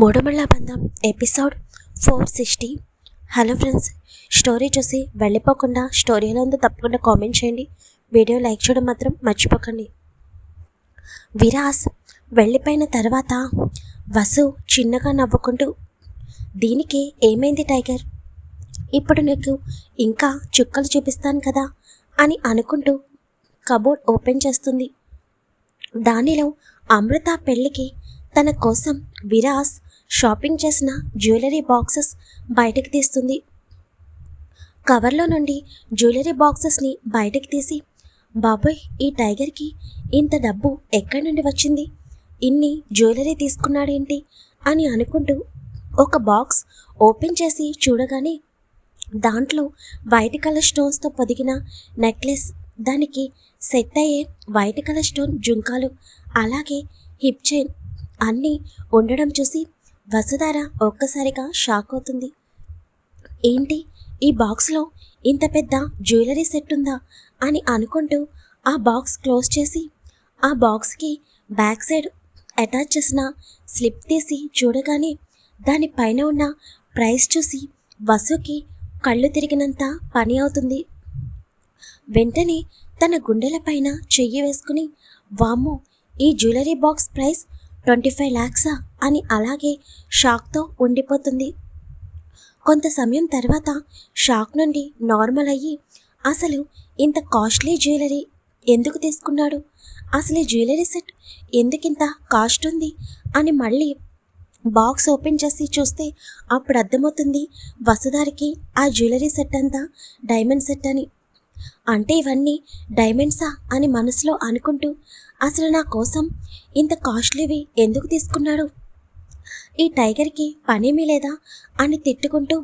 మూడమళ్ళ బంధం episode four sixty. Hello friends story చూసి వెళ్ళిపోకుండా స్టోరీ ఎలా ఉందో తప్పకుండా కామెంట్ చేయండి. వీడియో లైక్ చేయడం మాత్రం మర్చిపోకండి. విరాస్ వెళ్ళిపోయిన తర్వాత వసు చిన్నగా నవ్వుకుంటూ దీనికి ఏమైంది టైగర్? ఇప్పుడు నీకు ఇంకా చుక్కలు చూపిస్తాను కదా అని అనుకుంటూ కబోర్డ్ ఓపెన్ చేస్తుంది. దానిలో అమృత పెళ్ళికి తన కోసం విరాస్ షాపింగ్ చేసిన జ్యువెలరీ బాక్సెస్ బయటకు తీస్తుంది. కవర్లో నుండి జ్యువెలరీ బాక్సెస్ని బయటకు తీసి బాబోయ్ ఈ టైగర్కి ఇంత డబ్బు ఎక్కడి నుండి వచ్చింది? ఇన్ని జ్యువెలరీ తీసుకున్నాడేంటి? అని అనుకుంటూ ఒక బాక్స్ ఓపెన్ చేసి చూడగానే దాంట్లో వైట్ కలర్ స్టోన్స్తో పొదిగిన నెక్లెస్ దానికి సెట్ అయ్యే వైట్ కలర్ స్టోన్ జుంకాలు అలాగే హిప్ చైన్ అన్నీ ఉండడం చూసి వసుధార ఒక్కసారిగా షాక్ అవుతుంది. ఏంటి? ఈ బాక్స్లో ఇంత పెద్ద జ్యువెలరీ సెట్ ఉందా? అని అనుకుంటూ ఆ బాక్స్ క్లోజ్ చేసి ఆ బాక్స్కి బ్యాక్ సైడ్ అటాచ్ చేసిన స్లిప్ తీసి చూడగానే దానిపైన ఉన్న ప్రైస్ చూసి వసుకి కళ్ళు తిరిగినంత పని అవుతుంది. వెంటనే తన గుండెలపైన చెయ్యి వేసుకుని వామ్మో ఈ jewellery box price twenty five ల్యాక్సా అని అలాగే షాక్తో ఉండిపోతుంది. కొంత సమయం తర్వాత షాక్ నుండి నార్మల్ అయ్యి అసలు ఇంత కాస్ట్లీ జ్యువెలరీ ఎందుకు తీసుకున్నాడు? అసలు ఈ జ్యువెలరీ సెట్ ఎందుకింత కాస్ట్ ఉంది అని మళ్ళీ బాక్స్ ఓపెన్ చేసి చూస్తే అప్పుడు అర్థమవుతుంది వసుధారికి ఆ జ్యువెలరీ సెట్ అంతా డైమండ్ సెట్ అని అంటే ఇవన్నీ డైమండ్సా అని మనసులో అనుకుంటూ అసలు నా కోసం ఇంత కాస్ట్లీవి ఎందుకు తీసుకున్నాడు? ఈ టైగర్కి పనేమీ లేదా? అని తిట్టుకుంటూ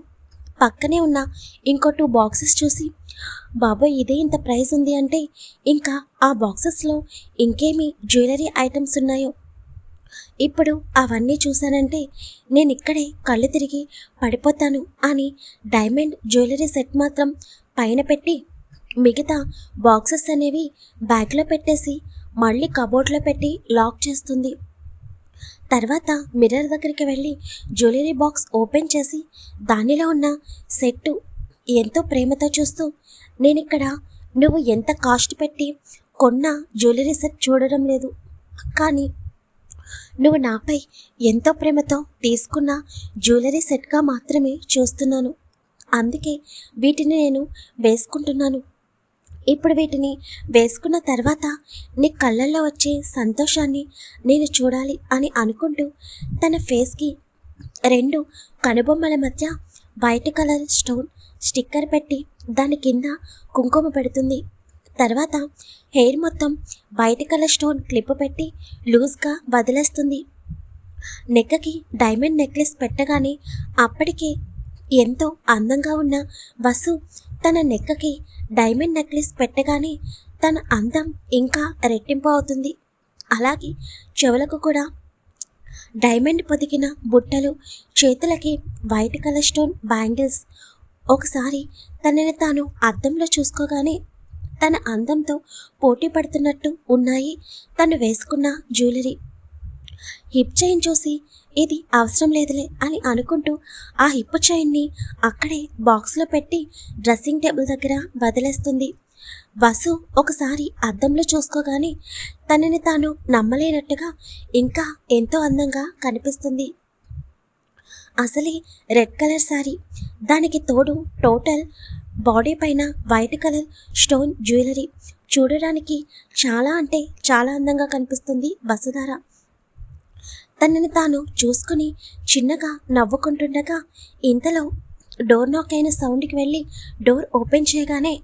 పక్కనే ఉన్న ఇంకో టూ బాక్సెస్ చూసి బాబోయ్ ఇదే ఇంత ప్రైస్ ఉంది అంటే ఇంకా ఆ బాక్సెస్లో ఇంకేమి జ్యువెలరీ ఐటమ్స్ ఉన్నాయో? ఇప్పుడు అవన్నీ చూశానంటే నేను ఇక్కడే కళ్ళు తిరిగి పడిపోతాను అని డైమండ్ జ్యువెలరీ సెట్ మాత్రం పైన పెట్టి మిగతా బాక్సెస్ అనేవి బ్యాగ్లో పెట్టేసి మళ్ళీ కబోర్డ్లో పెట్టి లాక్ చేస్తుంది. తర్వాత మిర్రర్ దగ్గరికి వెళ్ళి జ్యువెలరీ బాక్స్ ఓపెన్ చేసి దానిలో ఉన్న సెట్టు ఎంతో ప్రేమతో చూస్తూ నేను ఇక్కడ నువ్వు ఎంత కాస్ట్ పెట్టి కొన్న జ్యువెలరీ సెట్ చూడడం లేదు. కానీ నువ్వు నాపై ఎంతో ప్రేమతో తీసుకున్న జ్యువెలరీ సెట్గా మాత్రమే చూస్తున్నాను. అందుకే వీటిని నేను వేసుకుంటున్నాను. ఇప్పుడు వీటిని వేసుకున్న తర్వాత నీ కళ్ళల్లో వచ్చే సంతోషాన్ని నేను చూడాలి అని అనుకుంటూ తన ఫేస్కి రెండు కనుబొమ్మల మధ్య వైట్ కలర్ స్టోన్ స్టిక్కర్ పెట్టి దాని కింద కుంకుమ పెడుతుంది. తర్వాత హెయిర్ మొత్తం వైట్ కలర్ స్టోన్ క్లిప్ పెట్టి లూజ్గా వదిలేస్తుంది. నెక్కకి డైమండ్ నెక్లెస్ పెట్టగానే అప్పటికే ఎంతో అందంగా ఉన్న వసు తన నెక్కకి డైమండ్ నెక్లెస్ పెట్టగానే తన అందం ఇంకా రెట్టింపు అవుతుంది. అలాగే చెవులకు కూడా డైమండ్ పొదిగిన బుట్టలు చేతులకి వైట్ కలర్ స్టోన్ బ్యాంగిల్స్ ఒకసారి తనని తాను అద్దంలో చూసుకోగానే తన అందంతో పోటీ పడుతున్నట్టు ఉన్నాయి తను వేసుకున్న జ్యువెలరీ హిప్ చైన్ చూసి ఇది అవసరం లేదులే అని అనుకుంటూ ఆ హిప్ చైన్ని అక్కడే బాక్స్లో పెట్టి డ్రెస్సింగ్ టేబుల్ దగ్గర వదిలేస్తుంది. వసు ఒకసారి అద్దంలో చూసుకోగానే తనని తాను నమ్మలేనట్టుగా ఇంకా ఎంతో అందంగా కనిపిస్తుంది. అసలే రెడ్ కలర్ శారీ దానికి తోడు టోటల్ బాడీ పైన వైట్ కలర్ స్టోన్ జ్యువెలరీ. చూడడానికి చాలా అంటే చాలా అందంగా కనిపిస్తుంది బసుధార తనని తాను చూసుకుని చిన్నగా నవ్వుకుంటుండగా ఇంతలో డోర్ నాక్ అయిన సౌండ్కి వెళ్ళి డోర్ ఓపెన్ చేయగానే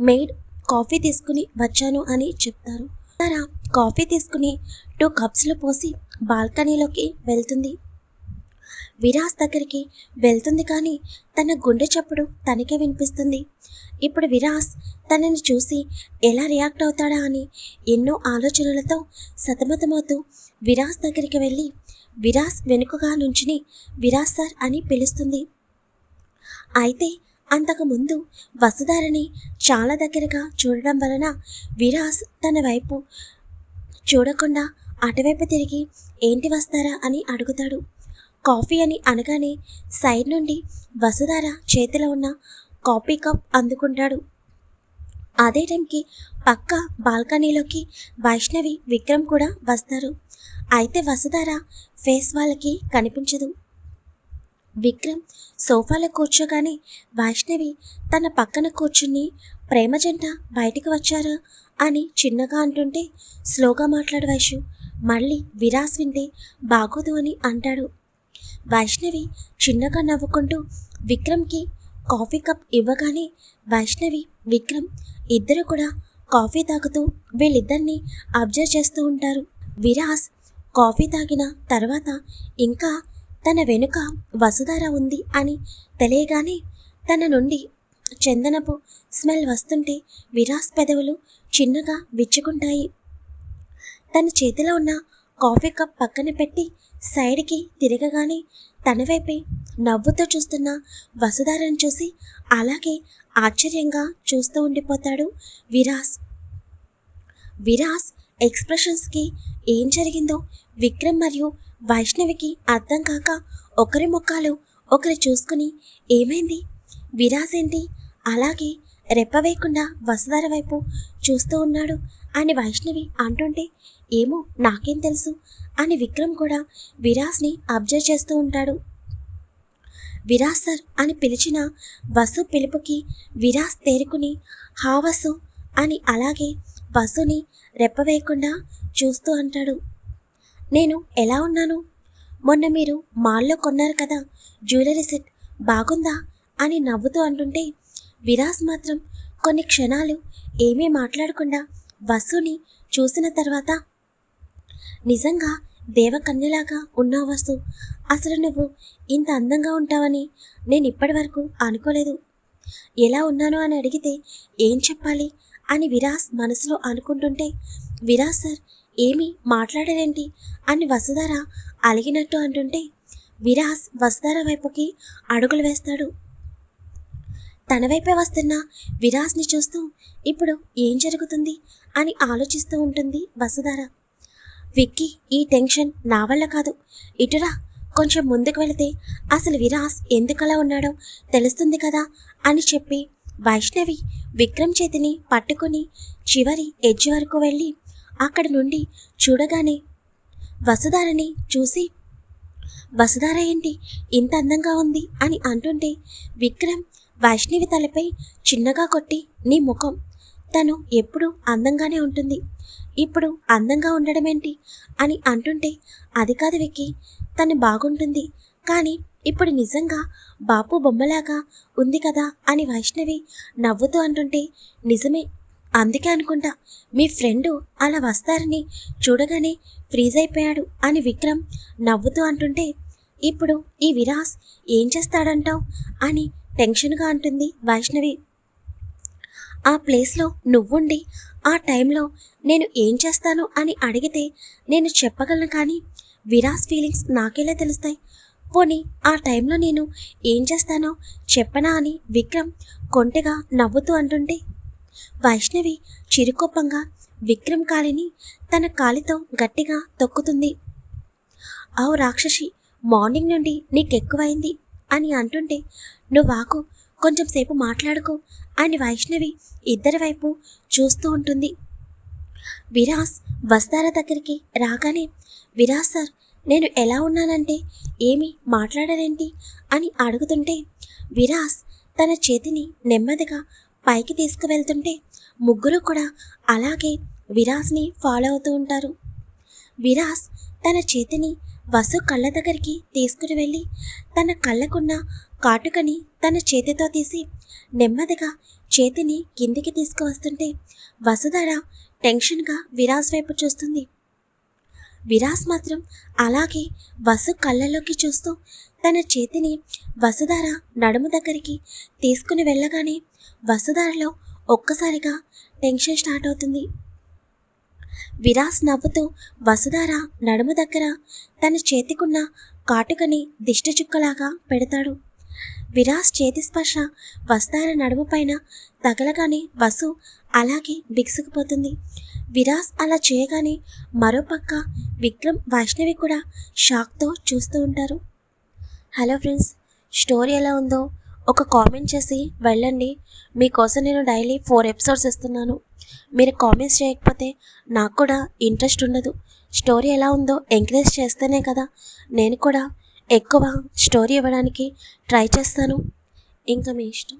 మెయిడ్ కాఫీ తీసుకుని వచ్చాను అని చెప్తారు. తన కాఫీ తీసుకుని టూ కప్స్లో పోసి బాల్కనీలోకి వెళ్తుంది. విరాస్ దగ్గరికి వెళ్తుంది కానీ తన గుండె చప్పుడు తనకే వినిపిస్తుంది. ఇప్పుడు విరాస్ తనని చూసి ఎలా రియాక్ట్ అవుతాడా అని ఎన్నో ఆలోచనలతో సతమతమవుతూ విరాస్ దగ్గరికి వెళ్ళి విరాస్ వెనుకగా నుంచుని విరాస్ సార్ అని పిలుస్తుంది. అయితే అంతకుముందు వసుధారని చాలా దగ్గరగా చూడడం వలన విరాస్ తన వైపు చూడకుండా అటువైపు తిరిగి ఏంటి వస్తారా? అని అడుగుతాడు. కాఫీ అని అనగానే సైడ్ నుండి వసుధార చేతిలో ఉన్న కాఫీ కప్ అందుకుంటాడు. అదే టైంకి పక్క బాల్కనీలోకి వైష్ణవి విక్రమ్ కూడా వస్తారు. అయితే వసుధార ఫేస్ వాళ్ళకి కనిపించదు. విక్రమ్ సోఫాలో కూర్చోగానే వైష్ణవి తన పక్కన కూర్చుని ప్రేమ జంట బయటికి వచ్చారా? అని చిన్నగా అంటుంటే స్లోగా మాట్లాడు వైషు మళ్ళీ విరాస్ వింటే బాగోదు అని అంటాడు. వైష్ణవి చిన్నగా నవ్వుకుంటూ విక్రమ్కి కాఫీ కప్ ఇవ్వగానే వైష్ణవి విక్రమ్ ఇద్దరు కూడా కాఫీ తాగుతూ వీళ్ళిద్దరిని అబ్జర్వ్ చేస్తూ ఉంటారు. విరాస్ కాఫీ తాగిన తర్వాత ఇంకా తన వెనుక వసుధార ఉంది అని తెలియగానే తన నుండి చందనపు స్మెల్ వస్తుంటే విరాస్ పెదవులు చిన్నగా విచ్చుకుంటాయి. తన చేతిలో ఉన్న కాఫీ కప్ పక్కన పెట్టి సైడ్కి తిరగగానే తన వైపే నవ్వుతో చూస్తున్న వసుధారని చూసి అలాగే ఆశ్చర్యంగా చూస్తూ ఉండిపోతాడు విరాస్. విరాస్ ఎక్స్ప్రెషన్స్కి ఏం జరిగిందో విక్రమ్ మరియు వైష్ణవికి అర్థం కాక ఒకరి ముఖాలు ఒకరు చూసుకుని ఏమైంది? విరాస్ ఏంటి? అలాగే రెప్పవేయకుండా వసుధార వైపు చూస్తూ ఉన్నాడు అని వైష్ణవి అంటుంటే ఏమో నాకేం తెలుసు. అని విక్రమ్ కూడా విరాస్ని అబ్జర్వ్ చేస్తూ ఉంటాడు. విరాజ్ సార్ అని పిలిచిన వసు పిలుపుకి విరాస్ తేరుకుని హా వసు అని అలాగే వసుని రెప్పవేయకుండా చూస్తూ అంటాడు. నేను ఎలా ఉన్నాను? మొన్న మీరు మాల్లో కొన్నారు కదా జ్యువెలరీ సెట్ బాగుందా? అని నవ్వుతూ అంటుంటే విరాజ్ మాత్రం కొన్ని క్షణాలు ఏమీ మాట్లాడకుండా వసుని చూసిన తర్వాత నిజంగా దేవకన్యలాగా ఉన్నావు వస్తు. అసలు నువ్వు ఇంత అందంగా ఉంటావని నేను ఇప్పటి వరకు అనుకోలేదు. ఎలా ఉన్నాను అని అడిగితే ఏం చెప్పాలి అని విరాస్ మనసులో అనుకుంటుంటే విరాస్ సార్ ఏమీ మాట్లాడరేంటి అని వసుధార అలిగినట్టు అంటుంటే విరాస్ వసుధార వైపుకి అడుగులు వేస్తాడు. తన వైపే వస్తున్న విరాస్ని చూస్తూ ఇప్పుడు ఏం జరుగుతుంది? అని ఆలోచిస్తూ ఉంటుంది వసుధార. విక్కీ ఈ టెన్షన్ నా వల్ల కాదు. ఇటురా కొంచెం ముందుకు వెళితే అసలు విరాస్ ఎందుకలా ఉన్నాడో తెలుస్తుంది కదా అని చెప్పి వైష్ణవి విక్రమ్ చేతిని పట్టుకుని చివరి ఎడ్జ్ వరకు వెళ్ళి అక్కడి నుండి చూడగానే వసుధారని చూసి వసుధార ఏంటి? ఇంత అందంగా ఉంది అని అంటుంటే విక్రమ్ వైష్ణవి తలపై చిన్నగా కొట్టి నీ ముఖం. తను ఎప్పుడూ అందంగానే ఉంటుంది. ఇప్పుడు అందంగా ఉండడం ఏంటి అని అంటుంటే అది కాదు విక్కి తను బాగుంటుంది. కానీ ఇప్పుడు నిజంగా బాపు బొమ్మలాగా ఉంది కదా అని వైష్ణవి నవ్వుతూ అంటుంటే నిజమే. అందుకే అనుకుంటా మీ ఫ్రెండు అలా వస్తారని చూడగానే ఫ్రీజ్ అయిపోయాడు అని విక్రమ్ నవ్వుతూ అంటుంటే ఇప్పుడు ఈ విరాస్ ఏం చేస్తాడంటావు? అని టెన్షన్గా అంటుంది వైష్ణవి. ఆ ప్లేస్లో నువ్వుండి ఆ టైంలో నేను ఏం చేస్తాను అని అడిగితే నేను చెప్పగలను కానీ విరాస్ ఫీలింగ్స్ నాకెలా తెలుస్తాయి? పోనీ ఆ టైంలో నేను ఏం చేస్తానో చెప్పనా అని విక్రమ్ కొంటెగా నవ్వుతూ అంటుంటే వైష్ణవి చిరుకోపంగా విక్రమ్ కాలిని తన కాలితో గట్టిగా తొక్కుతుంది. అవు రాక్షసి మార్నింగ్ నుండి నీకెక్కువైంది అని అంటుంటే నువ్వాకు కొంచెం సేపు మాట్లాడుకో అని వైష్ణవి ఇద్దరి వైపు చూస్తూ ఉంటుంది. విరాస్ వస్తారా దగ్గరికి రాగానే విరాస్ సార్ నేను ఎలా ఉన్నానంటే ఏమి మాట్లాడరేంటి అని అడుగుతుంటే విరాస్ తన చేతిని నెమ్మదిగా పైకి తీసుకువెళ్తుంటే ముగ్గురు కూడా అలాగే విరాస్ని ఫాలో అవుతూ ఉంటారు. విరాస్ తన చేతిని వసు కళ్ళ దగ్గరికి తీసుకుని వెళ్ళి తన కళ్ళకున్న కాటుకని తన చేతితో తీసి నెమ్మదిగా చేతిని కిందికి తీసుకువస్తుంటే వసుధర టెన్షన్గా విరాస్ వైపు చూస్తుంది. విరాస్ మాత్రం అలాగే వసు కళ్ళలోకి చూస్తూ తన చేతిని వసుధార నడుము దగ్గరికి తీసుకుని వెళ్ళగానే వసుధారలో ఒక్కసారిగా టెన్షన్ స్టార్ట్ అవుతుంది. విరాస్ నవ్వుతూ వసుధార నడుము దగ్గర తన చేతికున్న కాటుకని దిష్టి చుక్కలాగా పెడతాడు. విరాస్ చేతి స్పర్శ వస్తార నడుము పైన తగలగానే వసు అలాగే బిగుసుకుపోతుంది. విరాస్ అలా చేయగానే మరోపక్క విక్రమ్ వైష్ణవి కూడా షాక్తో చూస్తూ ఉంటారు. హలో ఫ్రెండ్స్ స్టోరీ ఎలా ఉందో ఒక కామెంట్ చేసి వెళ్ళండి. మీకోసం నేను డైలీ ఫోర్ ఎపిసోడ్స్ ఇస్తున్నాను. మీరు కామెంట్స్ చేయకపోతే నాకు కూడా ఇంట్రెస్ట్ ఉండదు. స్టోరీ ఎలా ఉందో ఎంకరేజ్ చేస్తేనే కదా నేను కూడా ఎక్కువ స్టోరీ ఇవ్వడానికి ట్రై చేస్తాను. ఇంకా మీ ఇష్టం.